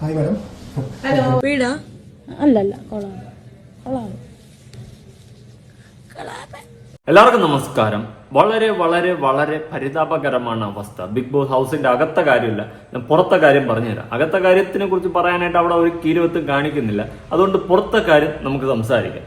Hi madam hello വീടാ അല്ലല്ല കൊളാണ് കൊളാണ് എല്ലാവർക്കും നമസ്കാരം. വളരെ വളരെ വളരെ പരിതാപകരമാണ് അവസ്ഥ. ബിഗ് ബോസ് ഹൗസിന്റെ അകത്ത കാര്യമില്ല. ഞാൻ പുറത്തെ കാര്യം പറഞ്ഞുതരാം. അകത്ത കാര്യത്തിനെ കുറിച്ച് പറയാനായിട്ട് അവിടെ ഒരു കീരുവത്തും കാണിക്കുന്നില്ല. അതുകൊണ്ട് പുറത്തെ കാര്യം നമുക്ക് സംസാരിക്കാം.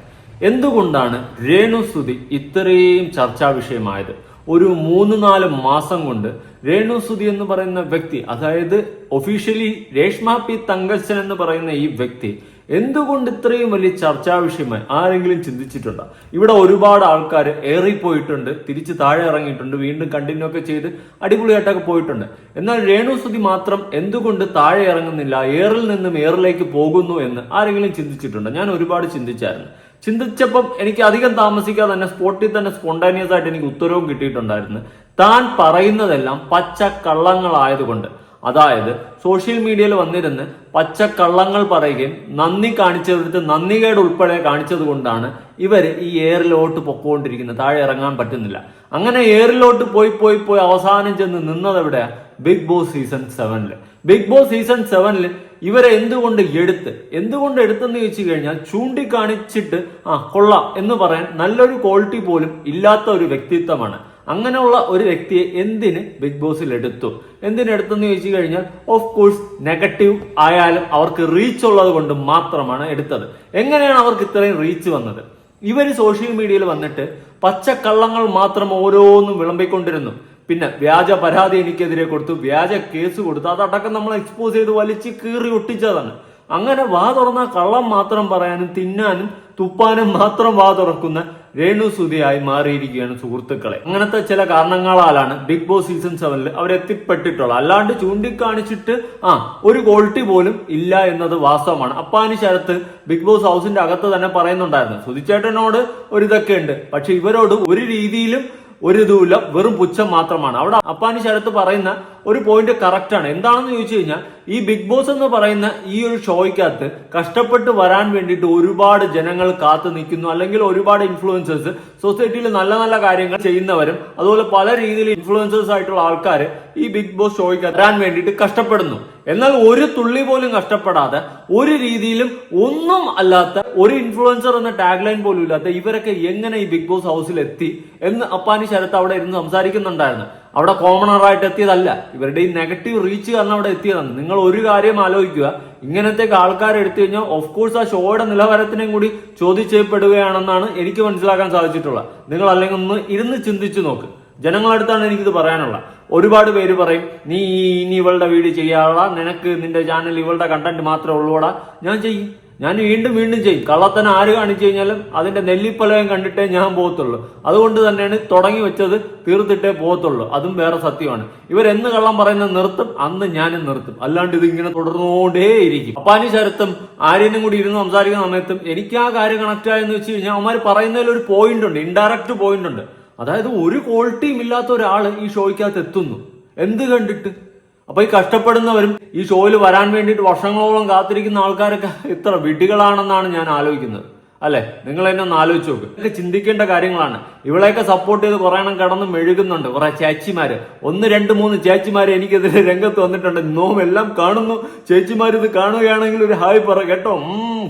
എന്തുകൊണ്ടാണ് രേണു സ്തുതി ഇത്രയും ചർച്ചാ വിഷയമായത് ഒരു മൂന്ന് നാല് മാസം കൊണ്ട് രേണു സുതി എന്ന് പറയുന്ന വ്യക്തി അതായത് ഒഫീഷ്യലി രേഷ്മ പി തങ്കച്ചൻ എന്ന് പറയുന്ന ഈ വ്യക്തി എന്തുകൊണ്ട് ഇത്രയും വലിയ ചർച്ചാ വിഷയമായി ആരെങ്കിലും ചിന്തിച്ചിട്ടുണ്ടോ? ഇവിടെ ഒരുപാട് ആൾക്കാർ ഏറിപ്പോയിട്ടുണ്ട് തിരിച്ച് താഴെ ഇറങ്ങിയിട്ടുണ്ട് വീണ്ടും കണ്ടിന്യൂ ഒക്കെ ചെയ്ത് അടിപൊളിയായിട്ടൊക്കെ പോയിട്ടുണ്ട്. എന്നാൽ രേണു സുതി മാത്രം എന്തുകൊണ്ട് താഴെ ഇറങ്ങുന്നില്ല ഏറിൽ നിന്നും ഏറിലേക്ക് പോകുന്നു എന്ന് ആരെങ്കിലും ചിന്തിച്ചിട്ടുണ്ടോ? ഞാൻ ഒരുപാട് ചിന്തിച്ചായിരുന്നു. ചിന്തിച്ചപ്പം എനിക്ക് അധികം താമസിക്കാതെ തന്നെ സ്പോട്ടിൽ തന്നെ സ്പോണ്ടാനിയസ് ആയിട്ട് എനിക്ക് ഉത്തരവും കിട്ടിയിട്ടുണ്ടായിരുന്നു. താൻ പറയുന്നതെല്ലാം പച്ച കള്ളങ്ങളായതുകൊണ്ട് അതായത് സോഷ്യൽ മീഡിയയിൽ വന്നിരുന്ന് പച്ച കള്ളങ്ങൾ പറയുകയും നന്ദി കാണിച്ചെടുത്ത് നന്ദികേട് ഉൾപ്പെടെ കാണിച്ചത് കൊണ്ടാണ് ഇവർ ഈ എയറിലോട്ട് പൊക്കോണ്ടിരിക്കുന്നത്. താഴെ ഇറങ്ങാൻ പറ്റുന്നില്ല. അങ്ങനെ എയറിലോട്ട് പോയി പോയി പോയി അവസാനം ചെന്ന് നിന്നത് എവിടെയാ ബിഗ് ബോസ് സീസൺ സെവനിൽ ബിഗ് ബോസ് സീസൺ സെവനിൽ ഇവരെ എന്തുകൊണ്ട് എടുത്ത്? എന്തുകൊണ്ട് എടുത്തെന്ന് ചോദിച്ചു കഴിഞ്ഞാൽ ചൂണ്ടിക്കാണിച്ചിട്ട് ആ കൊള്ളാം എന്ന് പറയാൻ നല്ലൊരു ക്വാളിറ്റി പോലും ഇല്ലാത്ത ഒരു വ്യക്തിത്വമാണ്. അങ്ങനെയുള്ള ഒരു വ്യക്തിയെ എന്തിന് ബിഗ് ബോസിൽ എടുത്തു? എന്തിനെടുത്തെന്ന് ചോദിച്ചു കഴിഞ്ഞാൽ ഓഫ് കോഴ്സ് നെഗറ്റീവ് ആയാലും അവർക്ക് റീച്ച് ഉള്ളത് കൊണ്ട് മാത്രമാണ് എടുത്തത്. എങ്ങനെയാണ് അവർക്ക് ഇത്രയും റീച്ച് വന്നത്? ഇവർ സോഷ്യൽ മീഡിയയിൽ വന്നിട്ട് പച്ചക്കള്ളങ്ങൾ മാത്രം ഓരോന്നും വിളമ്പിക്കൊണ്ടിരുന്നു. പിന്നെ വ്യാജ പരാതി എനിക്കെതിരെ കൊടുത്തു. വ്യാജ കേസ് കൊടുത്തു. അതടക്കം നമ്മൾ എക്സ്പോസ് ചെയ്ത് വലിച്ച് കീറി ഒട്ടിച്ചതാണ്. അങ്ങനെ വാ തുറന്ന കള്ളം മാത്രം പറയാനും തിന്നാനും തുപ്പാനും മാത്രം വാ തുറക്കുന്ന രേണു സുധിയായി മാറിയിരിക്കുകയാണ് സുഹൃത്തുക്കളെ. അങ്ങനത്തെ ചില കാരണങ്ങളാലാണ് ബിഗ് ബോസ് സീസൺ സെവനിൽ അവരെത്തിപ്പെട്ടിട്ടുള്ളത്. അല്ലാണ്ട് ചൂണ്ടിക്കാണിച്ചിട്ട് ആ ഒരു ക്വാളിറ്റി പോലും ഇല്ല എന്നത് വാസ്തവമാണ്. അപ്പാനി ശരത്ത് ബിഗ് ബോസ് ഹൗസിന്റെ അകത്ത് തന്നെ പറയുന്നുണ്ടായിരുന്നു. സുതിച്ചേട്ടനോട് ഒരു ഇതൊക്കെ ഉണ്ട്. പക്ഷെ ഇവരോട് ഒരു രീതിയിലും ഒരു ഇതുമില്ല. വെറും പുച്ഛം മാത്രമാണ്. അവിടെ അപ്പാനി ശരത്ത് പറയുന്ന ഒരു പോയിന്റ് കറക്റ്റ് ആണ്. എന്താണെന്ന് ചോദിച്ചു കഴിഞ്ഞാൽ ഈ ബിഗ് ബോസ് എന്ന് പറയുന്ന ഈ ഒരു ഷോയ്ക്കകത്ത് കഷ്ടപ്പെട്ട് വരാൻ വേണ്ടിയിട്ട് ഒരുപാട് ജനങ്ങൾ കാത്തു നിൽക്കുന്നു. അല്ലെങ്കിൽ ഒരുപാട് ഇൻഫ്ലുവൻസേഴ്സ് സൊസൈറ്റിയിൽ നല്ല നല്ല കാര്യങ്ങൾ ചെയ്യുന്നവരും അതുപോലെ പല രീതിയിൽ ഇൻഫ്ലുവൻസേഴ്സ് ആയിട്ടുള്ള ആൾക്കാർ ഈ ബിഗ് ബോസ് ഷോയ്ക്ക് വരാൻ വേണ്ടിയിട്ട് കഷ്ടപ്പെടുന്നു. എന്നാൽ ഒരു തുള്ളി പോലും കഷ്ടപ്പെടാതെ ഒരു രീതിയിലും ഒന്നും അല്ലാത്ത ഒരു ഇൻഫ്ലുവൻസർ എന്ന ടാഗ് ലൈൻ പോലും ഇല്ലാത്ത ഇവരൊക്കെ എങ്ങനെ ഈ ബിഗ് ബോസ് ഹൗസിൽ എത്തി എന്ന് അപ്പാനി ശരത്ത് അവിടെ ഇരുന്ന് സംസാരിക്കുന്നുണ്ടായിരുന്നു. അവിടെ കോമണറായിട്ട് എത്തിയതല്ല. ഇവരുടെ ഈ നെഗറ്റീവ് റീച്ച് കാരണം അവിടെ എത്തിയതാണ്. നിങ്ങൾ ഒരു കാര്യം ആലോചിക്കുക. ഇങ്ങനത്തെ ആൾക്കാർ എടുത്തു കഴിഞ്ഞാൽ ഓഫ് കോഴ്സ് ആ ഷോയുടെ നിലവാരത്തിനെയും കൂടി ചോദ്യം ചെയ്യപ്പെടുകയാണെന്നാണ് എനിക്ക് മനസ്സിലാക്കാൻ സാധിച്ചിട്ടുള്ളത്. നിങ്ങൾ അല്ലെങ്കിൽ ഒന്ന് ഇരുന്ന് ചിന്തിച്ചു നോക്ക്. ജനങ്ങളടുത്താണ് എനിക്കിത് പറയാനുള്ളത്. ഒരുപാട് പേര് പറയും നീ ഇനി ഇവളുടെ വീഡിയോ ചെയ്യാനുള്ള നിനക്ക് നിന്റെ ചാനൽ ഇവളുടെ കണ്ടന്റ് മാത്രമേ ഉള്ളൂടാ. ഞാൻ ചെയ്യും. ഞാൻ വീണ്ടും വീണ്ടും ചെയ്യും. കള്ളത്തനം ആര് കാണിച്ചു കഴിഞ്ഞാലും അതിന്റെ നെല്ലിപ്പലകം കണ്ടിട്ടേ ഞാൻ പോകത്തുള്ളൂ. അതുകൊണ്ട് തന്നെയാണ് തുടങ്ങി വെച്ചത് തീർത്തിട്ടേ പോകത്തുള്ളൂ. അതും വേറെ സത്യമാണ്. ഇവരെന്ന് കള്ളം പറയുന്നത് നിർത്തും അന്ന് ഞാനും നിർത്തും. അല്ലാണ്ട് ഇത് ഇങ്ങനെ തുടർന്നുകൊണ്ടേയിരിക്കും. അപ്പാനി ശരത്തും ആര്യനും കൂടി ഇരുന്ന് സംസാരിക്കുന്ന സമയത്തും എനിക്ക് ആ കാര്യം കണക്ട് ആയെന്ന് വെച്ച് കഴിഞ്ഞാൽ അവന്മാർ പറയുന്നതിൽ ഒരു പോയിന്റ് ഉണ്ട് ഇൻഡയറക്റ്റ് പോയിന്റ് ഉണ്ട്. അതായത് ഒരു ക്വാളിറ്റിയും ഇല്ലാത്ത ഒരാൾ ഈ ഷോയ്ക്കകത്ത് എത്തുന്നു. എന്ത് കണ്ടിട്ട്? അപ്പൊ ഈ കഷ്ടപ്പെടുന്നവരും ഈ ഷോയിൽ വരാൻ വേണ്ടിയിട്ട് വർഷങ്ങളോളം കാത്തിരിക്കുന്ന ആൾക്കാരൊക്കെ ഇത്ര വിഡ്ഢികളാണെന്നാണ് ഞാൻ ആലോചിക്കുന്നത്. അല്ലെ? നിങ്ങൾ എന്നെ ഒന്ന് ആലോചിച്ച് നോക്ക്. ഇതൊക്കെ ചിന്തിക്കേണ്ട കാര്യങ്ങളാണ്. ഇവളെയൊക്കെ സപ്പോർട്ട് ചെയ്ത് കുറെ എണ്ണം കിടന്ന് മെഴുകുന്നുണ്ട്. കുറെ ചേച്ചിമാര്. ഒന്ന് രണ്ട് മൂന്ന് ചേച്ചിമാര് എനിക്കെതിരെ രംഗത്ത് വന്നിട്ടുണ്ട്. നോം എല്ലാം കാണുന്നു. ചേച്ചിമാർ ഇത് കാണുകയാണെങ്കിൽ ഒരു ഹായ് പറ കേട്ടോ?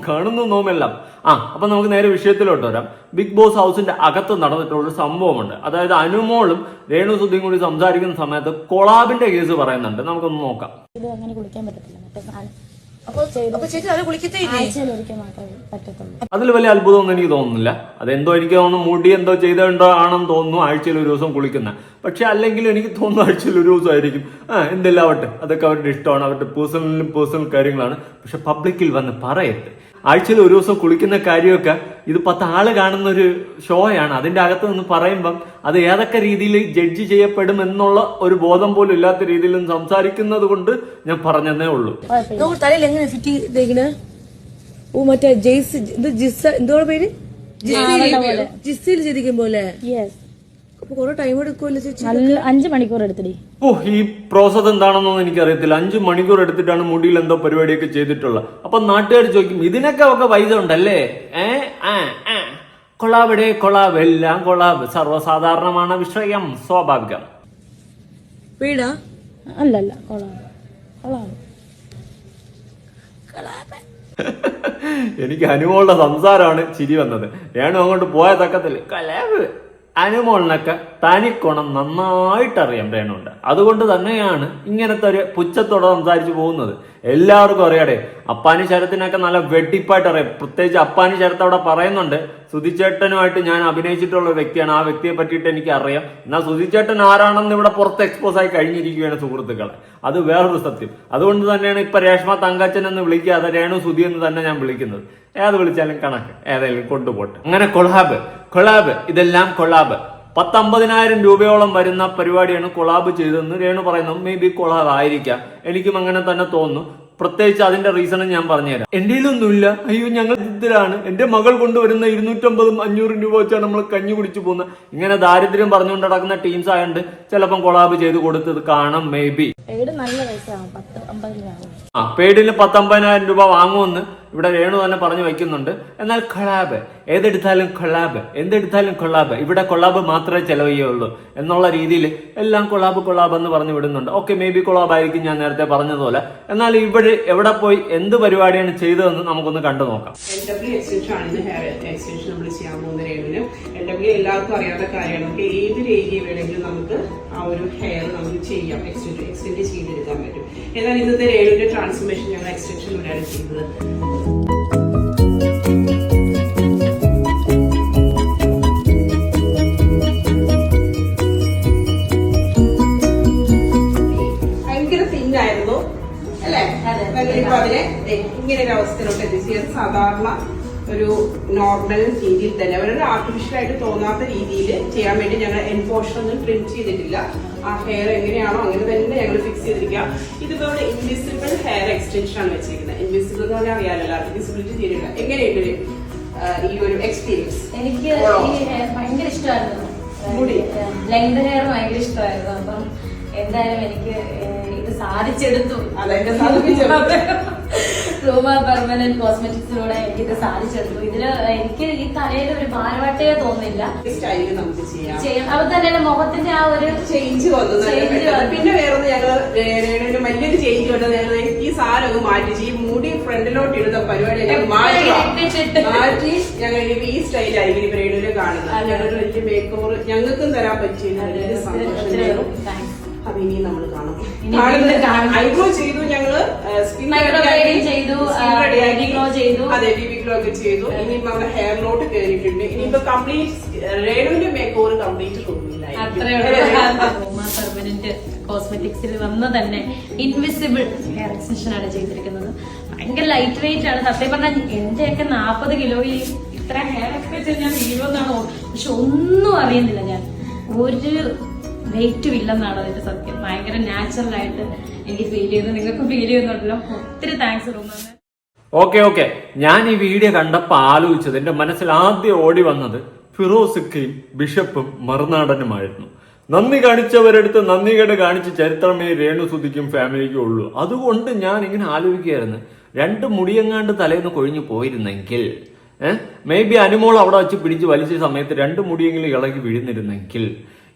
കാണുന്നു നോമെല്ലാം. ആ അപ്പൊ നമുക്ക് നേരെ വിഷയത്തിലോട്ട് വരാം. ബിഗ് ബോസ് ഹൗസിന്റെ അകത്ത് നടന്നിട്ടുള്ള ഒരു സംഭവമുണ്ട്. അതായത് അനുമോളും രേണു സുധിയും കൂടി സംസാരിക്കുന്ന സമയത്ത് കൊളാബിന്റെ കേസ് പറയുന്നുണ്ട്. നമുക്കൊന്ന് നോക്കാം. ഇത് അങ്ങനെ കുളിക്കാൻ പറ്റത്തില്ല. അതിൽ വലിയ അത്ഭുതമൊന്നും എനിക്ക് തോന്നുന്നില്ല. അതെന്തോ എനിക്ക് തോന്നുന്നു മുടി എന്തോ ചെയ്തോ ആണെന്ന് തോന്നുന്നു ആഴ്ചയിൽ ഒരു ദിവസം കുളിക്കുന്ന. പക്ഷെ അല്ലെങ്കിൽ എനിക്ക് തോന്നുന്നു ആഴ്ചയിൽ ഒരു ദിവസം ആയിരിക്കും. ആ എന്തെല്ലാം ആവട്ടെ അതൊക്കെ അവരുടെ ഇഷ്ടമാണ്. അവരുടെ പേഴ്സണലും പേഴ്സണൽ കാര്യങ്ങളാണ്. പക്ഷെ പബ്ലിക്കിൽ വന്ന് പറയരുത് ആഴ്ചയിൽ ഒരു ദിവസം കുളിക്കുന്ന കാര്യമൊക്കെ ഇത് പത്ത് ആൾ കാണുന്ന ഒരു ഷോയാണ്. അതിന്റെ അകത്ത് നിന്ന് പറയുമ്പം അത് ഏതൊക്കെ രീതിയിൽ ജഡ്ജ് ചെയ്യപ്പെടും എന്നുള്ള ഒരു ബോധം പോലും ഇല്ലാത്ത രീതിയിൽ സംസാരിക്കുന്നത് കൊണ്ട് ഞാൻ പറഞ്ഞതേ ഉള്ളൂ. തലയിൽ എങ്ങനെ ഫിറ്റ് ചെയ്തേക്കണ്? ഓ മറ്റേ ജെയ്സ് ഇത് ജിസ എന്തോ പേര്? ജിസ്സിൽ ചെയ്തിരിക്കും പോലെ. അഞ്ച് മണിക്കൂർ എടുത്തിടി. ഓ ഈ പ്രോസസ് എന്താണെന്നൊന്നും എനിക്കറിയത്തില്ല. അഞ്ചു മണിക്കൂർ എടുത്തിട്ടാണ് മുടിയിൽ എന്തോ പരിപാടിയൊക്കെ ചെയ്തിട്ടുള്ളത്. അപ്പൊ നാട്ടുകാർ ചോദിക്കും ഇതിനൊക്കെ ഒക്കെ പൈസ ഉണ്ടല്ലേ? ഏ ആ ആ കൊളാബിടെ കൊളാബ് എല്ലാം കൊളാവ്. സർവസാധാരണമാണ് വിഷയം സ്വാഭാവികം. വീടാ? അല്ലല്ല കൊളാവ്. കൊളാവ്. എനിക്ക് അനുഭവമുള്ള സംസാരമാണ് ചിരി വന്നത്. ഞാനും അങ്ങോട്ട് പോയ തക്കത്തിൽ കലാപ് അനുമോളിനൊക്കെ തനിക്കുണം നന്നായിട്ട് അറിയാം രേണുണ്ട്. അതുകൊണ്ട് തന്നെയാണ് ഇങ്ങനത്തെ ഒരു പുച്ഛത്തോടെ സംസാരിച്ചു പോകുന്നത്. എല്ലാവർക്കും അറിയാടെ അപ്പാനി ശരത്തിനൊക്കെ നല്ല വെട്ടിപ്പായിട്ട് അറിയാം. പ്രത്യേകിച്ച് അപ്പാനി ശരത്ത് അവിടെ പറയുന്നുണ്ട് സുധിച്ചേട്ടനുമായിട്ട് ഞാൻ അഭിനയിച്ചിട്ടുള്ള വ്യക്തിയാണ്. ആ വ്യക്തിയെ പറ്റിയിട്ട് എനിക്ക് അറിയാം എന്നാൽ സുധിച്ചേട്ടൻ ആരാണെന്ന് ഇവിടെ പുറത്ത് എക്സ്പോസ് ആയി കഴിഞ്ഞിരിക്കുകയാണ് സുഹൃത്തുക്കളെ. അത് വേറൊരു സത്യം. അതുകൊണ്ട് തന്നെയാണ് ഇപ്പൊ രേഷ്മ തങ്കച്ചൻ എന്ന് വിളിക്കാതെ രേണു സുധി എന്ന് തന്നെ ഞാൻ വിളിക്കുന്നത്. ഏത് വിളിച്ചാലും കണക്ക്. ഏതായാലും കൊണ്ടുപോട്ടെ. അങ്ങനെ കൊളാബ്. കൊളാബ്. ഇതെല്ലാം കൊളാബ്. പത്തമ്പതിനായിരം രൂപയോളം വരുന്ന പരിപാടിയാണ് കൊളാബ് ചെയ്തതെന്ന് രേണു പറയുന്നു. മേ ബി കൊളാബ് ആയിരിക്കാം. എനിക്കും അങ്ങനെ തന്നെ തോന്നുന്നു. പ്രത്യേകിച്ച് അതിന്റെ റീസണും ഞാൻ പറഞ്ഞുതരാം. എന്റെ ഒന്നുമില്ല അയ്യോ ഞങ്ങൾ ഇതിലാണ് എന്റെ മകൾ കൊണ്ടുവരുന്ന ഇരുന്നൂറ്റമ്പതും അഞ്ഞൂറും രൂപ വെച്ചാണ് നമ്മൾ കഞ്ഞി കുടിച്ചു പോകുന്നത്. ഇങ്ങനെ ദാരിദ്ര്യം പറഞ്ഞുകൊണ്ട് നടക്കുന്ന ടീംസ് ആയതുകൊണ്ട് ചിലപ്പം കൊളാബ് ചെയ്ത് കൊടുത്തത് കാണാം. മേ ബി ആ പേടിന് പത്തൊമ്പതിനായിരം രൂപ വാങ്ങുമെന്ന് ഇവിടെ രേണു തന്നെ പറഞ്ഞു വയ്ക്കുന്നുണ്ട്. എന്നാൽ കൊളാബ് ഏതെടുത്താലും കൊള്ളാബ് എന്തെടുത്താലും കൊള്ളാബ് ഇവിടെ കൊള്ളാബ് മാത്രമേ ചെലവ് എന്നുള്ള രീതിയിൽ എല്ലാം കൊളാബ് കൊളാബ് എന്ന് പറഞ്ഞു വിടുന്നുണ്ട്. ഓക്കെ മേ ബി കൊളാബ് ആയിരിക്കും ഞാൻ നേരത്തെ പറഞ്ഞതുപോലെ. എന്നാൽ ഇവിടെ എവിടെ പോയി എന്ത് പരിപാടിയാണ് ചെയ്തതെന്ന് നമുക്കൊന്ന് കണ്ടു നോക്കാം ഡബ്ല്യു എല്ലാവർക്കും അറിയാത്ത കാര്യമാണ് നമുക്ക് ഏത് രീതിയിൽ വേണമെങ്കിലും നമുക്ക് ആ ഒരു ഹെയർ നമുക്ക് ചെയ്യാം എക്സ്റ്റെൻഡ് എക്സ്റ്റെൻഡ് ചെയ്തെടുക്കാൻ പറ്റും. എന്നാൽ ഇന്നത്തെ രേഖയുടെ ട്രാൻസ്ഫോർമേഷൻ ഞങ്ങൾ എക്സ്റ്റെൻഷൻ വരെയാണ് ചെയ്തത്. ഭയങ്കര തിന്നായിരുന്നു അല്ലേ? അതിനെ ഇങ്ങനെ ഒരു അവസ്ഥയിലോട്ട് എത്തിച്ചു സാധാരണ ഒരു നോർമൽ രീതിയിൽ തന്നെ. അവരൊരു ആർട്ടിഫിഷ്യൽ ആയിട്ട് തോന്നാത്ത രീതിയിൽ ചെയ്യാൻ വേണ്ടി ഞങ്ങൾ എൻ ഒന്നും ട്രിം ചെയ്തിട്ടില്ല. ആ ഹെയർ എങ്ങനെയാണോ അങ്ങനെ തന്നെ ഞങ്ങൾ ഫിക്സ് ചെയ്തിരിക്കുക. ഇതിപ്പോൾ ഇൻവിസിബിൾ ഹെയർ എക്സ്റ്റൻഷൻ ആണ് വെച്ചിരിക്കുന്നത്. ഇൻവിസിബിൾ എന്ന് പറഞ്ഞാൽ അറിയാമല്ലോ വിസിബിലിറ്റി തീരില്ല എങ്ങനെയുണ്ട് ഈ ഒരു എക്സ്പീരിയൻസ് എനിക്ക് ഭയങ്കര ഇഷ്ടമായിരുന്നു. മുടി. ലെങ്ത് ഹെയർ ഭയങ്കര ഇഷ്ടമായിരുന്നു. അപ്പം എന്തായാലും എനിക്ക് ഇത് സാധിച്ചെടുത്തു. അതെ. സാധിപ്പിച്ചു. റൂമ പെർമനന്റ് കോസ്മെറ്റിക്സിലൂടെ എനിക്ക് ഇത് സാധിച്ചെടുത്തു ഇതിൽ എനിക്ക് ഈ തലയിൽ ഒരു ഭാരവാട്ടേ തോന്നില്ല സ്റ്റൈലിൽ നമുക്ക് ചെയ്യാം. ചെയ്യാം. അപ്പൊ തന്നെ മുഖത്തിന്റെ ആ ഒരു ചേഞ്ച് വന്നു. നല്ല Change പെട്ടെന്ന്. വന്നു. പിന്നെ വേറൊന്ന് ഞങ്ങൾ രേണുവിന് വലിയൊരു ചേഞ്ച് വന്നത് ഞങ്ങൾ ഈ അങ്ങ് മാറ്റി ഈ മുടി ഫ്രണ്ടിലോട്ട് ഇടുന്ന പരിപാടി ഞങ്ങൾ മാറ്റി ഇട്ടിട്ട്. മാറ്റി ഞങ്ങൾ ഇനിയിപ്പോ ഈ സ്റ്റൈലായിരിക്കും ഇപ്പൊ രേണുവിനെ കാണുന്നത്. അതെ. വലിയ മേക്ക് ഞങ്ങൾക്കും തരാൻ പറ്റിയ സന്തോഷം അപ്പൊ ഇനി നമ്മൾ കാണും. ഐബ്രോ ചെയ്തു ഞങ്ങൾ. ചെയ്തു. അതെ ബേബി ഗ്ലോ ഒക്കെ ചെയ്തു. ഇനി നമ്മുടെ ഹെയറിലോട്ട് കയറിയിട്ടുണ്ട് ഇനിയിപ്പോ കംപ്ലീറ്റ് റേണുവിന്റെ മേക്ക് ഓവർ കംപ്ലീറ്റ് പെർമനന്റ് കോസ്മെറ്റിക്സിൽ വന്ന് തന്നെ ഇൻവിസിബിൾ ഹെയർ എക്സ്റ്റൻഷൻ ആണ് ചെയ്തിരിക്കുന്നത്. ഭയങ്കര ലൈറ്റ് വെയിറ്റ് ആണ്. സത്യം പറഞ്ഞാൽ എന്റെയൊക്കെ നാൽപ്പത് കിലോയിൽ ഇത്ര ഹെയർ എക്സ്റ്റൻഷൻ ഞാൻ വീഴുമെന്നാണ് പക്ഷെ ഒന്നും അറിയുന്നില്ല ഞാൻ. ഒരു വെയിറ്റും ഇല്ലെന്നാണ് അതിന്റെ സത്യം. ഭയങ്കര നാച്ചുറൽ ആയിട്ട് എനിക്ക് ഫീൽ ചെയ്യുന്നു. നിങ്ങൾക്ക് ഫീൽ ചെയ്യുന്നുണ്ടല്ലോ. ഒത്തിരി താങ്ക്സ് റൂമാണ് ഓക്കെ ഓക്കെ ഞാൻ ഈ വീഡിയോ കണ്ടപ്പോൾ ആലോചിച്ചത് എന്റെ മനസ്സിൽ ആദ്യം ഓടി വന്നത് ഫിറോസിക്കയും ബിഷപ്പും മറുനാടനുമായിരുന്നു. നന്ദി കാണിച്ചവരെടുത്ത് നന്ദി കേട് കാണിച്ച ചരിത്രമേ രേണു സുധിക്കും ഫാമിലിക്കും ഉള്ളൂ. അതുകൊണ്ട് ഞാൻ ഇങ്ങനെ ആലോചിക്കുകയായിരുന്നു. രണ്ട് മുടിയെങ്ങാണ്ട് തലേന്ന് കൊഴിഞ്ഞു പോയിരുന്നെങ്കിൽ ഏഹ് മേ ബി അനുമോൾ അവിടെ വെച്ച് പിടിച്ച് വലിച്ച സമയത്ത് രണ്ട് മുടിയെങ്കിലും ഇളകി വീഴുന്നിരുന്നെങ്കിൽ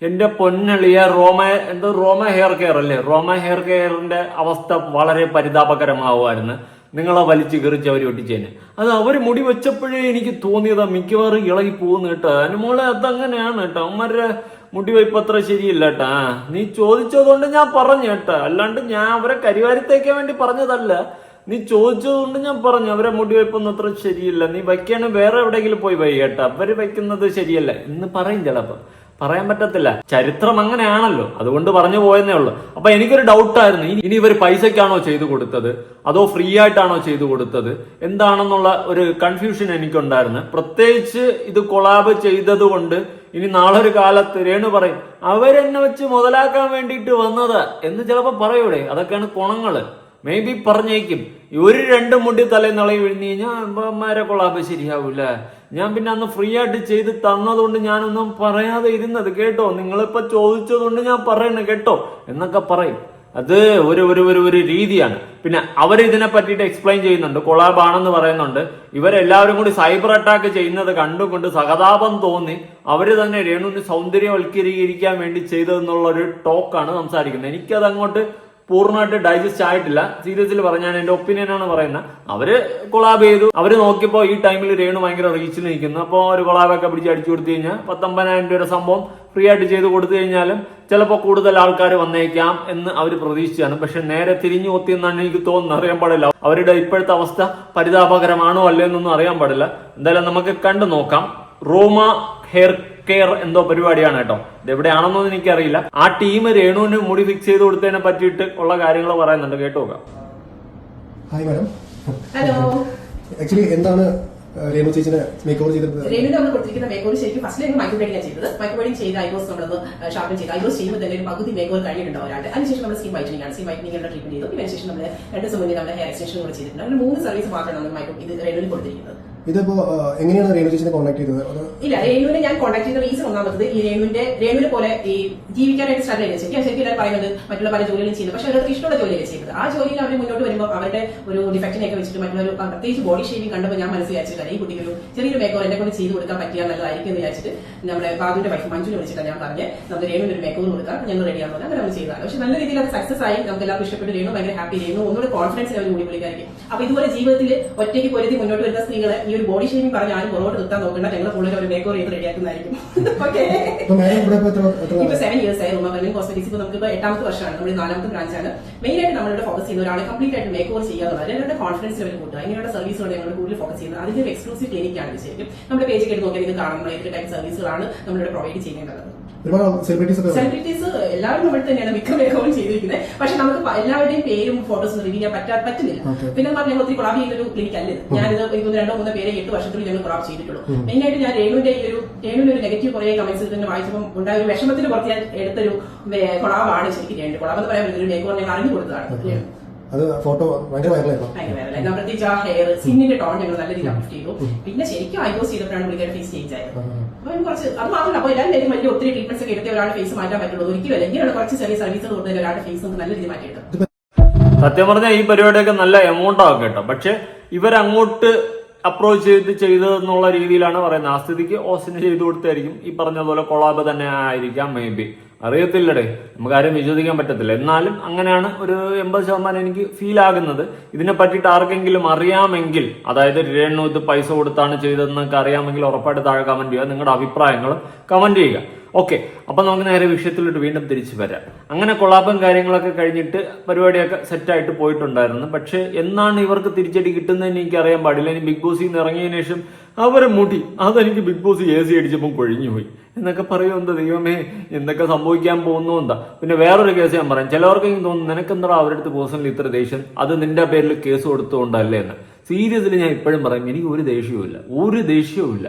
എന്റെ പൊന്നളിയ റോമ എന്ത് റോമ ഹെയർ കെയർ അല്ലേ? റോമ ഹെയർ കെയറിന്റെ അവസ്ഥ വളരെ പരിതാപകരമാവുമായിരുന്നു. നിങ്ങളെ വലിച്ചു കയറിച്ച് അവർ ഒട്ടിച്ചേനെ. അത് അവർ മുടി വെച്ചപ്പോഴേ എനിക്ക് തോന്നിയതാ മിക്കവാറും ഇളകി പോകുന്നു കേട്ടോ. അനുമോളെ അതങ്ങനെയാണ് കേട്ടോ. അവന്മാരുടെ മുടി വയ്പ് അത്ര ശരിയില്ല കേട്ടാ. നീ ചോദിച്ചതുകൊണ്ട് ഞാൻ പറഞ്ഞു കേട്ടോ. അല്ലാണ്ട് ഞാൻ അവരെ കരിവാരിത്തേക്കാൻ വേണ്ടി പറഞ്ഞതല്ല. നീ ചോദിച്ചതുകൊണ്ട് ഞാൻ പറഞ്ഞു അവരെ മുടി വയ്പ്പൊന്നും അത്ര ശരിയില്ല. നീ വയ്ക്കാണ് വേറെ എവിടെയെങ്കിലും പോയി വൈ കേട്ടോ. അവർ വയ്ക്കുന്നത് ശരിയല്ല. എന്ന് പറയും ചിലപ്പോ. പറയാൻ പറ്റത്തില്ല. ചരിത്രം അങ്ങനെയാണല്ലോ. അതുകൊണ്ട് പറഞ്ഞു പോയെന്നേ ഉള്ളൂ. അപ്പൊ എനിക്കൊരു ഡൗട്ടായിരുന്നു. ഇനി ഇവർ പൈസക്കാണോ ചെയ്തു കൊടുത്തത്? അതോ ഫ്രീ ആയിട്ടാണോ ചെയ്തു കൊടുത്തത്? എന്താണെന്നുള്ള ഒരു കൺഫ്യൂഷൻ എനിക്കുണ്ടായിരുന്നു. പ്രത്യേകിച്ച് ഇത് കൊളാബ് ചെയ്തത് കൊണ്ട് ഇനി നാളെ ഒരു കാലത്ത് രേണു പറയും അവരെന്നെ വെച്ച് മുതലാക്കാൻ വേണ്ടിയിട്ട് വന്നത് എന്ന് ചിലപ്പോ പറയൂടെ. അതൊക്കെയാണ് കുണങ്ങൾ. മേ ബി പറഞ്ഞേക്കും. ഒരു രണ്ട് മുടി തലേന്നളയിൽ വിഴുന്നു കഴിഞ്ഞാൽ അമ്മമാരെ കൊളാബ് ശരിയാവൂല. ഞാൻ പിന്നെ അന്ന് ഫ്രീ ആയിട്ട് ചെയ്ത് തന്നതുകൊണ്ട് ഞാനൊന്നും പറയാതെ ഇരുന്നത്. കേട്ടോ? നിങ്ങളിപ്പോ ചോദിച്ചതുകൊണ്ട് ഞാൻ പറയണ കേട്ടോ? എന്നൊക്കെ പറയും. അത് ഒരു ഒരു ഒരു ഒരു രീതിയാണ്. പിന്നെ അവർ ഇതിനെ പറ്റിയിട്ട് എക്സ്പ്ലെയിൻ ചെയ്യുന്നുണ്ട്. കൊളാബാണെന്ന് പറയുന്നുണ്ട്. ഇവരെല്ലാവരും കൂടി സൈബർ അറ്റാക്ക് ചെയ്യുന്നത് കണ്ടുകൊണ്ട് സഹതാപം തോന്നി. അവർ തന്നെ രേണുവിന് സൗന്ദര്യവൽക്കരിക്കാൻ വേണ്ടി ചെയ്തതെന്നുള്ള ഒരു ടോക്കാണ് സംസാരിക്കുന്നത്. എനിക്കത് അങ്ങോട്ട് പൂർണമായിട്ട് ഡൈജസ്റ്റ് ആയിട്ടില്ല. സീരിയസിൽ പറഞ്ഞാൽ എന്റെ ഒപ്പീനിയൻ ആണ് പറയുന്നത്. അവർ കൊളാബ് ചെയ്തു. അവർ നോക്കിയപ്പോ ഈ ടൈമിൽ രേണു ഭയങ്കര റീച്ചിൽ നിൽക്കുന്നു. അപ്പോൾ ഒരു കൊളാബൊക്കെ പിടിച്ച് അടിച്ചു കൊടുത്തു കഴിഞ്ഞാൽ പത്തൊമ്പതിനായിരം രൂപയുടെ സംഭവം ഫ്രീ ആയിട്ട് ചെയ്ത് കൊടുത്തു കഴിഞ്ഞാലും ചിലപ്പോൾ കൂടുതൽ ആൾക്കാർ വന്നേക്കാം എന്ന് അവർ പ്രതീക്ഷിച്ചാണ്. പക്ഷെ നേരെ തിരിഞ്ഞു കൊത്തി എന്നാണ് എനിക്ക് തോന്നുന്നത്. അറിയാൻ പാടില്ല. അവരുടെ ഇപ്പോഴത്തെ അവസ്ഥ പരിതാപകരമാണോ അല്ലേ എന്നൊന്നും അറിയാൻ പാടില്ല. എന്തായാലും നമുക്ക് കണ്ടു നോക്കാം. റോമ ഹെയർ കെയർ എന്തോ പരിപാടിയാണ് കേട്ടോ. ഇത് എവിടെയാണെന്നൊന്നും എനിക്കറിയില്ല. ആ ടീം രേണുവിന് മുടി ഫിക്സ് ചെയ്ത് കൊടുത്തതിനെ പറ്റിയിട്ട് ഉള്ള കാര്യങ്ങൾ പറയുന്നുണ്ട്. കേട്ടോ നോക്കാം. ഹായ് മാഡം ഹലോ ആക്ച്വലി എന്താണ് രേണു ചേച്ചിനെ മേക്ക് ഓവർ ചെയ്തത്? രേണുവിന് നമ്മൾ കൊടുത്തിരിക്കുന്ന മേക്കോർ ശരിക്കും ഫസ്റ്റ് ഞങ്ങൾ മൈക്രോ ബ്ലേഡിംഗ് ചെയ്തത്. മൈക്രോ ബ്ലേഡിംഗ് ചെയ്ത് ഐബ്രോസ് നമ്മളൊന്ന് ഷാർപ്പൻ ചെയ്ത്. ഐബ്രോസ് ചെയ്യുമ്പോൾ തന്നെ ഒരു പകുതി മേക്കോർ കഴിഞ്ഞിട്ടുണ്ടാവും ഒരാളുടെ അതിനുശേഷം നമ്മൾ സ്കിൻ വൈറ്റനിങ് ആണ്. സ്കിൻ വൈറ്റനിങ് ട്രീറ്റ്മെന്റ് ചെയ്തു. പിന്നെ അതിനുശേഷം നമ്മൾ രണ്ട് ദിവസം മുന്നേ നമ്മുടെ ഹെയർ എക്സ്റ്റൻഷൻ കൂടെ ചെയ്തിട്ടുണ്ട്. അങ്ങനെ മൂന്ന് സർവീസ് മാത്രമാണ് നമ്മൾ മൈക്രോ ഇത് രേണുവിന് കൊടുത്തിരിക്കുന്നത്. ഇതിപ്പോ എങ്ങനെയാണ് രേണു ചേച്ചിനെ കോൺടാക്ട് ചെയ്തത്? ഇല്ല രേണുവിനെ ഞാൻ കോൺടാക്ട് ചെയ്ത റീസൺ ഒന്നാമത്തത് ഈ രേണുവിന്റെ രേണുവിനെ പോലെ ഈ ജീവിക്കാനായിട്ട് സ്ട്രഗിൾ ചെയ്യുന്നത് ശരിക്കും ശരിക്കും എല്ലാവരും പറയുന്നത് മറ്റുള്ള പല ജോലികളും ചെയ്യുന്നത് പക്ഷെ അവർക്ക് ഇഷ്ടമുള്ള ജോലിയാണ് ചെയ്യുന്നത്. ആ ജോലിയിൽ അവർ മുന്നോട്ട് വരുമ്പോൾ അവരുടെ ഒരു ഡിഫക്റ്റിനെയൊക്കെ വെച്ചിട്ട് മറ്റുള്ളൊരു പ്രത്യേകിച്ച് ബോഡി ഷേവിംഗ് കണ്ടപ്പോൾ ഞാൻ മനസ്സിലാച്ചില്ല ഈ കുട്ടികളും ചെറിയൊരു മേക്കോർ എന്നെ കൊണ്ട് ചെയ്ത് കൊടുക്കാൻ പറ്റിയാൽ നല്ലതായിരിക്കും എന്ന് വിചാരിച്ചിട്ട് നമ്മുടെ ബാബുവിന്റെ വൈഫ് മഞ്ജുവിനെ വിളിച്ചിട്ടാണ് ഞാൻ പറഞ്ഞത്. നമുക്ക് രേണുവിന് ഒരു മേക്കോർ കൊടുക്കാം. ഞങ്ങൾ റെഡിയാണെന്ന് അങ്ങനെ നമ്മൾ ചെയ്തതാണ്. പക്ഷെ നല്ല രീതിയിൽ അത് സക്സസ് ആയി. നമുക്ക് എല്ലാവർക്കും ഇഷ്ടപ്പെട്ട്. രേണു ഭയങ്കര ഹാപ്പി രേണു ഒന്നുകൂടെ കോൺഫിഡൻസ് അവർ കൂടി വിളിക്കായിരിക്കും അപ്പൊ ഇതുപോലെ ജീവിതത്തിൽ ഒറ്റയ്ക്ക് പൊരുതി മുന്നോട്ട് വരുന്ന സ്ത്രീകളെ ഈ ഒരു ബോഡി ഷേമിംഗ് പറഞ്ഞ് ആരും പുറകോട്ട് നിർത്താൻ നോക്കണ്ട. ഞങ്ങൾ കൂടുതൽ ഒരു മേക്കോർ ചെയ്ത് റെഡിയാക്കുന്നതായിരിക്കും ഓക്കെ ഇപ്പൊ സെവൻ ഇയേഴ്സ് ആയി. റൂമ വെർമിൻ കോസ്മെറ്റിക്സ് ഇപ്പൊ നമുക്ക് എട്ടാമത്തെ വർഷമാണ്. നമ്മുടെ നാലാമത്തെ ബ്രാഞ്ചാണ് മെയിൻ ആയിട്ട് നമ്മളിവിടെ ഫോക്കസ് ചെയ്യുന്ന ഒരാളെ കംപ്ലീറ്റ് ആയിട്ട് മേക്കോർ ചെയ്യാന്നുള്ളത് ഞങ്ങളുടെ കോൺഫിഡൻസ് ലെവൽ കൂട്ടുക. ഇങ്ങനെയുള്ള സർവീസുകൾ ഞങ്ങൾ കൂടുതൽ ഫോക്കസ് ചെയ്യുന്നത്. അതിന്റെ ഒരു എക്സ്ക്ലൂസീവ് ക്ലിനിക് ആണ് ഇത് ശരിക്കും. നമ്മുടെ പേജ് കേട്ട് നോക്കിയാൽ ഇത് കാണാം. നമ്മൾ ഏതൊരു ടൈപ്പ് സർവീസുകളാണ് നമ്മളിവിടെ പ്രൊവൈഡ് ചെയ്യുന്നത് ഒരുപാട് സെലിബ്രിറ്റീസ് എല്ലാവരും നമ്മൾ തന്നെയാണ് മിക്ക മേക്കോവും ചെയ്തിരിക്കുന്നത്. പക്ഷെ നമുക്ക് എല്ലാവരുടെയും പേരും ഫോട്ടോസും റിവ്യൂ ചെയ്യാൻ പറ്റാ പറ്റുന്നില്ല. പിന്നെ പറഞ്ഞാൽ ഒത്തിരി കൊളാബ് ചെയ്യുന്ന ഒരു ക്ലിനിക് അല്ല. ഞാനിത് രണ്ടോ മൂന്നോ പേരെ എട്ട് വർഷത്തിൽ ഞങ്ങൾ ക്രോപ്പ് ചെയ്തിട്ടുള്ളൂ. മെയിൻ ആയിട്ട് ഞാൻ രേണുവിന്റെ ഈ ഒരു രേണുവിന്റെ ഒരു നെഗറ്റീവ് കുറെ കമന്റ്സ് തന്നെ വായിച്ചപ്പോൾ ഉണ്ടായ ഒരു വിഷമത്തിന് പുറത്ത് ഞാൻ എടുത്തൊരു കൊളാബാണ് ശരിക്കും രേണു കൊളാബ് എന്ന് പറയാൻ പറ്റുന്ന ഒരു മേക്കോർ ഞങ്ങൾ അറിഞ്ഞു കൊടുത്തതാണ്. അത് ഫോട്ടോ ഭയങ്കര വൈറലായിരുന്നു പ്രത്യേകിച്ച് ആ ഹെയർ സ്കിന്നിന്റെ ടോൺ ഞങ്ങൾ നല്ല രീതിയിൽ അപ്ലിഫ്റ്റ് ചെയ്തു. പിന്നെ ശരിക്കും ഐബ്രോസ് ചെയ്തപ്പോഴാണ് പുള്ളിക്കാരുടെ ഫേസ് ചേഞ്ച് ആയത്. അപ്പൊ കുറച്ച് അത് മാത്രമല്ല അപ്പൊ എല്ലാവരും വലിയ ഒത്തിരി ട്രീറ്റ്മെന്റ്സ് ഒക്കെ എടുത്ത് ഒരാളുടെ ഫേസ് മാറ്റാൻ പറ്റുള്ളൂ. ഒരിക്കലും അല്ലെങ്കിൽ കുറച്ച് ചെറിയ സർവീസുകൾ കൊടുത്താൽ ഒരാളുടെ ഫേസ് നമുക്ക് നല്ല രീതിയിൽ മാറ്റിയിട്ടുണ്ട് സത്യം പറഞ്ഞാൽ ഈ പരിപാടിയൊക്കെ നല്ല എമൗണ്ട് ആവും കേട്ടോ. പക്ഷെ ഇവരങ്ങോട്ട് അപ്രോച്ച് ചെയ്ത് ചെയ്തതെന്നുള്ള രീതിയിലാണ് പറയുന്നത്. ആ സ്ഥിതിക്ക് ഓസിന് ചെയ്തു കൊടുത്തായിരിക്കും ഈ പറഞ്ഞതുപോലെ കൊളാബ് തന്നെ ആയിരിക്കാം മേ ബി അറിയത്തില്ലടേ. നമുക്ക് ആരും വിശ്വസിക്കാൻ പറ്റത്തില്ല. എന്നാലും അങ്ങനെയാണ് ഒരു എൺപത് ശതമാനം എനിക്ക് ഫീൽ ആകുന്നത്. ഇതിനെ പറ്റിയിട്ട് ആർക്കെങ്കിലും അറിയാമെങ്കിൽ അതായത് രേണുത്ത് പൈസ കൊടുത്താണ് ചെയ്തതെന്നൊക്കെ അറിയാമെങ്കിൽ ഉറപ്പായിട്ട് താഴെ കമന്റ് ചെയ്യുക. നിങ്ങളുടെ അഭിപ്രായങ്ങൾ കമന്റ് ചെയ്യുക. ഓക്കെ അപ്പൊ നമുക്ക് നേരെ വിഷയത്തിലോട്ട് വീണ്ടും തിരിച്ചു വരാം. അങ്ങനെ കൊളാപ്പും കാര്യങ്ങളൊക്കെ കഴിഞ്ഞിട്ട് പരിപാടിയൊക്കെ സെറ്റായിട്ട് പോയിട്ടുണ്ടായിരുന്നു. പക്ഷെ എന്നാണ് ഇവർക്ക് തിരിച്ചടി കിട്ടുന്നതെന്ന് എനിക്ക് അറിയാൻ പാടില്ല. ഇനി ബിഗ് ബോസിൽ നിന്ന് ഇറങ്ങിയതിനു ശേഷം അവരെ മുടി അതെനിക്ക് ബിഗ് ബോസ് എ സി അടിച്ചപ്പോൾ കൊഴിഞ്ഞു പോയി എന്നൊക്കെ പറയും എന്താ ദൈവമേ എന്തൊക്കെ സംഭവിക്കാൻ പോകുന്നു? എന്താ. പിന്നെ വേറൊരു കേസ് ഞാൻ പറയാം. ചിലവർക്കെങ്കിലും തോന്നുന്നു നിനക്കെന്താ അവരുടെ അടുത്ത് പേഴ്സണലി ഇത്ര ദേഷ്യം? അത് നിന്റെ പേരിൽ കേസ് കൊടുത്തുകൊണ്ടല്ലേ? എന്ന്. സീരിയസ്ലി ഞാൻ ഇപ്പോഴും പറയും എനിക്ക് ഒരു ദേഷ്യവും ഇല്ല. ഒരു ദേഷ്യവും ഇല്ല.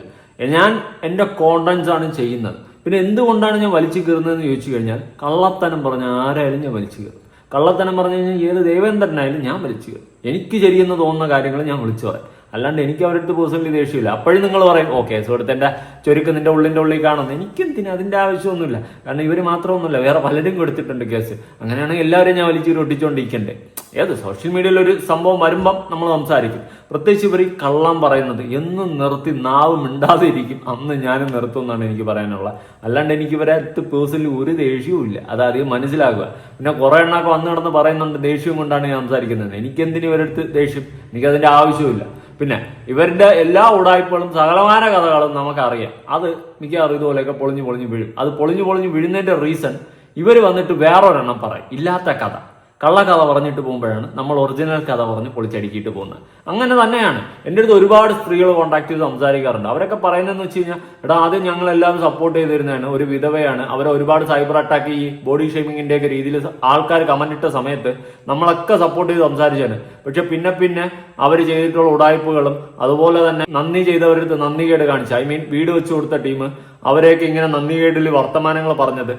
ഞാൻ എന്റെ കോണ്ടൻസ് ആണ് ചെയ്യുന്നത്. പിന്നെ എന്തുകൊണ്ടാണ് ഞാൻ വലിച്ചു കയറുന്നതെന്ന് ചോദിച്ചു കഴിഞ്ഞാൽ കള്ളത്തനം പറഞ്ഞ ആരായാലും ഞാൻ വലിച്ചു കയറും കള്ളത്തനം പറഞ്ഞു കഴിഞ്ഞാൽ ഏത് ദേവേന്ദ്രനായാലും ഞാൻ വലിച്ചു കയറും എനിക്ക് ശരിയെന്ന് തോന്നുന്ന കാര്യങ്ങൾ ഞാൻ വിളിച്ചു പറയാം. അല്ലാണ്ട് എനിക്ക് അവരുടെ അടുത്ത് പേഴ്സണലി ദേഷ്യമില്ല. അപ്പോഴും നിങ്ങൾ പറയും ഓക്കെ കൊടുത്തതിന്റെ ചുരുക്ക് നിന്റെ ഉള്ളിന്റെ ഉള്ളിൽ കാണുന്നു എനിക്കെന്തിന്? അതിന്റെ ആവശ്യമൊന്നുമില്ല. കാരണം ഇവർ മാത്രമൊന്നുമില്ല. വേറെ പലരും കൊടുത്തിട്ടുണ്ട് കേസ്. അങ്ങനെയാണെങ്കിൽ എല്ലാവരും ഞാൻ വലിച്ചു ഒട്ടിച്ചുകൊണ്ടിരിക്കണ്ടേ ഏത് സോഷ്യൽ മീഡിയയിൽ ഒരു സംഭവം വരുമ്പം നമ്മൾ സംസാരിക്കും. പ്രത്യേകിച്ച് ഇവർ ഈ കള്ളം പറയുന്നത് എന്നും നിർത്തി നാവ് മിണ്ടാതെ ഇരിക്കും അന്ന് ഞാനും നിർത്തും എന്നാണ് എനിക്ക് പറയാനുള്ളത്. അല്ലാണ്ട് എനിക്ക് ഇവരെ അടുത്ത് പേഴ്സണലി ഒരു ദേഷ്യവും ഇല്ല. അതാദ്യം മനസ്സിലാകുക മനസ്സിലാക്കുക. പിന്നെ കുറെ എണ്ണൊക്കെ വന്ന് കിടന്ന് പറയുന്നുണ്ട്. ദേഷ്യവും കൊണ്ടാണ് ഞാൻ സംസാരിക്കുന്നത്. എനിക്കെന്തിനും ഇവരടുത്ത് ദേഷ്യം? എനിക്കതിന്റെ ആവശ്യമില്ല പിന്നെ ഇവരുടെ എല്ലാ ഉടായ്പകളും സകലമാന കഥകളും നമുക്കറിയാം. അത് മിക്കവാറും ഇതുപോലെയൊക്കെ പൊളിഞ്ഞു പൊളിഞ്ഞു വീഴും. അത് പൊളിഞ്ഞു പൊളിഞ്ഞു വീഴുന്നതിന്റെ റീസൺ ഇവർ വന്നിട്ട് വേറൊരെണ്ണം പറയും. ഇല്ലാത്ത കഥ. കള്ളക്കഥ പറഞ്ഞിട്ട് പോകുമ്പോഴാണ് നമ്മൾ ഒറിജിനൽ കഥ പറഞ്ഞ് പൊളിച്ചടുക്കിയിട്ട് പോകുന്നത്. അങ്ങനെ തന്നെയാണ്. എന്റെ അടുത്ത് ഒരുപാട് സ്ത്രീകൾ കോൺടാക്ട് ചെയ്ത് സംസാരിക്കാറുണ്ട്. അവരൊക്കെ പറയുന്നതെന്ന് വെച്ച് കഴിഞ്ഞാൽ എടാ ആദ്യം ഞങ്ങൾ എല്ലാവരും സപ്പോർട്ട് ചെയ്തിരുന്നതാണ്. ഒരു വിധവയാണ്. അവരെ ഒരുപാട് സൈബർ അറ്റാക്ക് ഈ ബോഡി ഷേമിങ്ങിന്റെ ഒക്കെ രീതിയിൽ ആൾക്കാർ കമന്റ് ഇട്ട സമയത്ത് നമ്മളൊക്കെ സപ്പോർട്ട് ചെയ്ത് സംസാരിച്ചാണ് പക്ഷെ പിന്നെ പിന്നെ അവർ ചെയ്തിട്ടുള്ള ഉടായ്പകളും അതുപോലെ തന്നെ നന്ദി ചെയ്തവരടുത്ത് നന്ദി കേട് കാണിച്ചു ഐ മീൻ വീട് വെച്ചു കൊടുത്ത ടീം അവരെയൊക്കെ ഇങ്ങനെ നന്ദി കേടിൽ വർത്തമാനങ്ങൾ പറഞ്ഞത്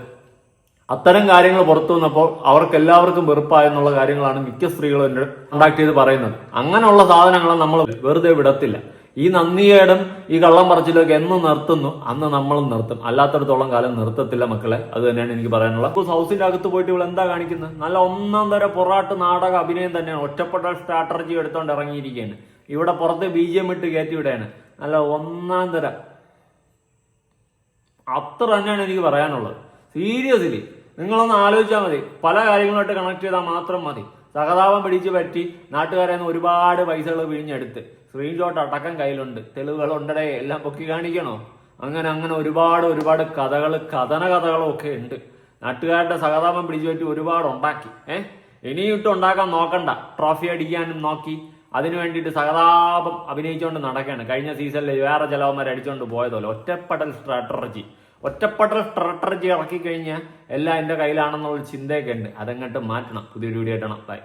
അത്തരം കാര്യങ്ങൾ പുറത്തു വന്നപ്പോൾ അവർക്ക് എല്ലാവർക്കും വെറുപ്പായെന്നുള്ള കാര്യങ്ങളാണ് മിക്ക സ്ത്രീകളും എന്നെ കോണ്ടാക്ട് ചെയ്ത് പറയുന്നത്. അങ്ങനെയുള്ള സാധനങ്ങളെ നമ്മൾ വെറുതെ വിടത്തില്ല. ഈ നന്ദിയേടും ഈ കള്ളം പറച്ചിലൊക്കെ എന്ന് നിർത്തുന്നു അന്ന് നമ്മളും നിർത്തും. അല്ലാത്തടത്തോളം കാലം നിർത്തത്തില്ല മക്കളെ. അത് തന്നെയാണ് എനിക്ക് പറയാനുള്ളത്. ഇപ്പോൾ ഹൗസിന്റെ അകത്ത് പോയിട്ട് ഇവൾ എന്താ കാണിക്കുന്നത് നല്ല ഒന്നാം തരം പൊറാട്ട് നാടക അഭിനയം തന്നെയാണ്. ഒറ്റപ്പെട്ട സ്ട്രാറ്റജി എടുത്തോണ്ട് ഇറങ്ങിയിരിക്കുകയാണ് ഇവിടെ പുറത്ത് ബി ജി എം ഇട്ട് കയറ്റി വിടുകയാണ് നല്ല ഒന്നാം തരം. അത്ര തന്നെയാണ് എനിക്ക് പറയാനുള്ളത്. സീരിയസ്ലി നിങ്ങളൊന്ന് ആലോചിച്ചാൽ മതി. പല കാര്യങ്ങളുമായിട്ട് കണക്ട് ചെയ്താൽ മാത്രം മതി. സഹതാപം പിടിച്ച് പറ്റി നാട്ടുകാരെ നിന്ന് ഒരുപാട് പൈസകൾ പിഴിഞ്ഞെടുത്ത്. സ്ക്രീൻഷോട്ട് അടക്കം കയ്യിലുണ്ട്. തെളിവുകൾ ഉണ്ടടേ എല്ലാം പൊക്കി കാണിക്കണോ? അങ്ങനെ അങ്ങനെ ഒരുപാട് ഒരുപാട് കഥകൾ കഥന കഥകളും ഒക്കെ ഉണ്ട്. നാട്ടുകാരുടെ സഹതാപം പിടിച്ചു പറ്റി ഒരുപാട് ഉണ്ടാക്കി. ഏഹ് ഇനിയും ഇട്ട് ഉണ്ടാക്കാൻ നോക്കണ്ട. ട്രോഫി അടിക്കാനും നോക്കി. അതിനു വേണ്ടിയിട്ട് സഹതാപം അഭിനയിച്ചുകൊണ്ട് നടക്കുകയാണ് കഴിഞ്ഞ സീസണിൽ വേറെ ചിലവന്മാർ അടിച്ചുകൊണ്ട് പോയതുപോലെ ഒറ്റപ്പെടൽ സ്ട്രാറ്റജി ഒറ്റപ്പെടൽ സ്ട്രാറ്റജി ഇറക്കി കഴിഞ്ഞാൽ എല്ലാം എന്റെ കയ്യിലാണെന്നുള്ള ചിന്തയൊക്കെ ഉണ്ട്. അതങ്ങോട്ട് മാറ്റണം. പുതിയൊരു വീഡിയോ ആയിട്ടാണ് ബൈ